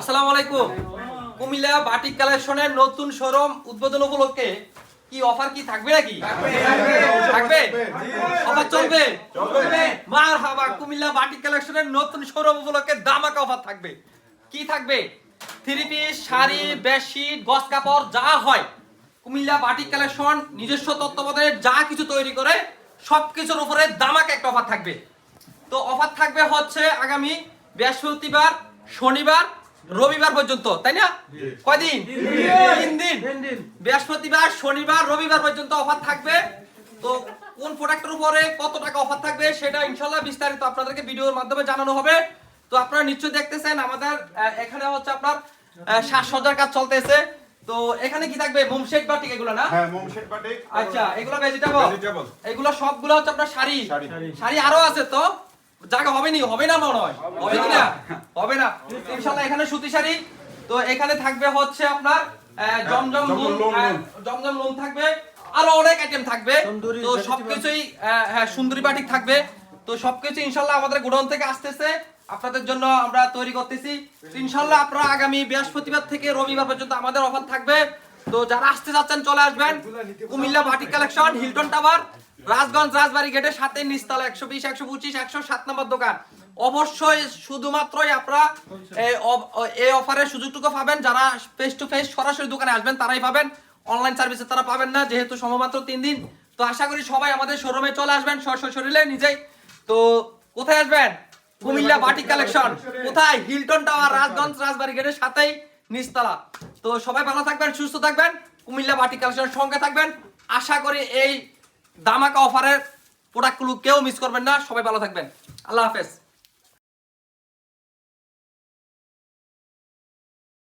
আসসালামু আলাইকুম। কুমিল্লা বাটিক কালেকশনের নতুন শোরুম উদ্বোধন উপলক্ষে কি অফার কি থাকবে নাকি? থাকবে? অফার চলবে? মার হাবা কুমিল্লা বাটিক কালেকশনের নতুন শোরুম উপলক্ষে দামাকা অফার থাকবে। কি থাকবে? থ্রি পিস শাড়ি বেডশিট গস কাপড় যা হয়। কুমিল্লা বাটিক কালেকশন নিজস্ব তত্ত্বাবধানে যা কিছু তৈরি করে সবকিছুর উপরে দামাকা একটা অফার থাকবে। তো অফার থাকবে হচ্ছে আগামী বৃহস্পতিবার শনিবার রবিবার পর্যন্ত তাই না? কয়দিন? তিন দিন। বৃহস্পতিবার শনিবার রবিবার পর্যন্ত অফার থাকবে। তো কোন প্রোডাক্টের উপরে কত টাকা অফার থাকবে সেটা ইনশাল্লাহ বিস্তারিত আপনাদেরকে ভিডিওর মাধ্যমে জানানো হবে। তো আপনারা নিশ্চয়ই দেখতেছেন আমাদের এখানে হচ্ছে আপনার সাজসজ্জার কাজ চলতেছে। তো এখানে কি থাকবে? মোমশেট বাটিক এগুলো না? হ্যাঁ মোম শেড বাটে আচ্ছা এগুলো ভেজিটেবল Vegetable। এগুলো সবগুলো হচ্ছে আপনার শাড়ি। শাড়ি আরও আছে তো? জায়গা হবে নি হবে না মনে হয়। হবে কি না। হবে না। ইনশাআল্লাহ এখানে সুতি শাড়ি। তো এখানে থাকবে হচ্ছে আপনার জমজম জমজম লোন। জমজম লোন থাকবে। আরও অনেক আইটেম থাকবে। তো সবকিছুই হ্যাঁ সুন্দরী বাটিক থাকবে। তো সবকিছু ইনশাল্লাহ আমাদের গোডাউন থেকে আসতেছে। আপনাদের জন্য আমরা তৈরি করতেছি। তো ইনশাল্লাহ আপনারা আগামী বৃহস্পতিবার থেকে রবিবার পর্যন্ত আমাদের অফার থাকবে। তো যারা আসতে যাচ্ছেন চলে আসবেন। Comilla batik collection Hilton tower Rajganj Rajbari গেটের সাথে নিস্তালা একশো বিশ, একশো পঁচিশ, একশো সাত নম্বর দোকান। অবশ্যই শুধুমাত্রই আপনারা এই অফারের সুযোগটুকু পাবেন। যারা ফেস টু ফেস সরাসরি দোকানে আসবেন, তারাই পাবেন। অনলাইন সার্ভিসে তারা পাবেন না, যেহেতু সময়মাত্র তিন দিন। তো আশা করি সবাই আমাদের শোরুমে চলে আসবেন স্ব শরীরে নিজেই। তো কোথায় আসবেন? কুমিল্লা বাটিক কালেকশন কোথায়? হিলটন টাওয়ার রাজগঞ্জ রাজবাড়ি গেটের সাথেই নিচতলা। তো সবাই ভালো থাকবেন, সুস্থ থাকবেন। কুমিল্লা বাটিক কালেকশনের সঙ্গে থাকবেন। আশা করি এই দামাকা অফারের প্রোডাক্টগুলো কেউ মিস করবেন না। সবাই ভালো থাকবেন। আল্লাহ হাফেজ।